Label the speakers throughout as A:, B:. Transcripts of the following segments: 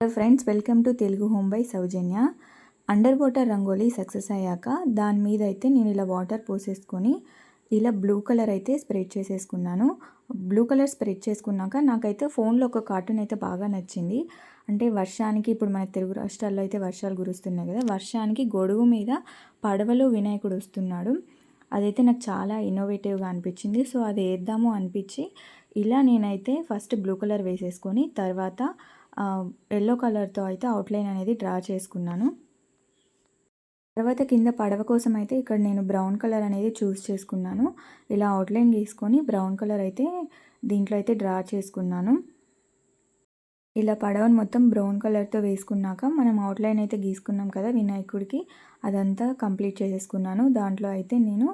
A: Hello friends welcome to Telugu home by Soujanya under water rangoli success అయ్యాక దాని మీద అయితే నేను ఇలా వాటర్ పోసేసుకొని ఇలా బ్లూ కలర్ అయితే స్ప్రెడ్ చేసేసుకున్నాను. బ్లూ కలర్ స్ప్రెడ్ చేసుకున్నాక నాకైతే ఫోన్లో ఒక కార్టూన్ అయితే బాగా నచ్చింది. అంటే వర్షానికి ఇప్పుడు మన తెలుగు రాష్ట్రాల్లో అయితే వర్షాలు కురుస్తున్నాయి కదా వర్షానికి గొడుగు మీద పడవలో వినాయకుడు వస్తున్నాడు. అదైతే నాకు చాలా ఇన్నోవేటివ్గా అనిపించింది. సో అది వేద్దాము అనిపించి ఇలా నేనైతే ఫస్ట్ బ్లూ కలర్ వేసేసుకొని తర్వాత ఎల్లో కలర్తో అయితే అవుట్లైన్ అనేది డ్రా చేసుకున్నాను. తర్వాత కింద పడవ కోసం అయితే ఇక్కడ నేను బ్రౌన్ కలర్ అనేది చూస్ చేసుకున్నాను. ఇలా అవుట్లైన్ గీసుకొని బ్రౌన్ కలర్ అయితే దీంట్లో అయితే డ్రా చేసుకున్నాను. ఇలా పడవను మొత్తం బ్రౌన్ కలర్తో వేసుకున్నాక మనం అవుట్లైన్ అయితే గీసుకున్నాం కదా వినాయకుడికి అదంతా కంప్లీట్ చేసేసుకున్నాను. దాంట్లో అయితే నేను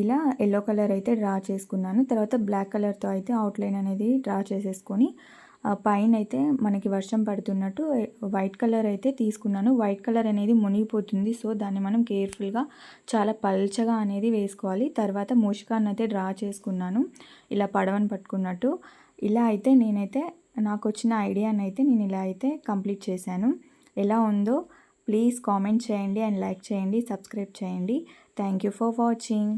A: ఇలా ఎల్లో కలర్ అయితే డ్రా చేసుకున్నాను. తర్వాత బ్లాక్ కలర్తో అయితే అవుట్లైన్ అనేది డ్రా చేసేసుకొని పైన అయితే మనకి వర్షం పడుతున్నట్టు వైట్ కలర్ అయితే తీసుకున్నాను. వైట్ కలర్ అనేది మునిగిపోతుంది. సో దాన్ని మనం కేర్ఫుల్గా చాలా పల్చగా అనేది వేసుకోవాలి. తర్వాత మూషికాన్ని అయితే డ్రా చేసుకున్నాను. ఇలా పడవను పట్టుకున్నట్టు. ఇలా అయితే నేనైతే నాకు వచ్చిన ఐడియాని అయితే నేను ఇలా అయితే కంప్లీట్ చేశాను. ఎలా ఉందో ప్లీజ్ కామెంట్ చేయండి అండ్ లైక్ చేయండి సబ్స్క్రైబ్ చేయండి. Thank you for watching.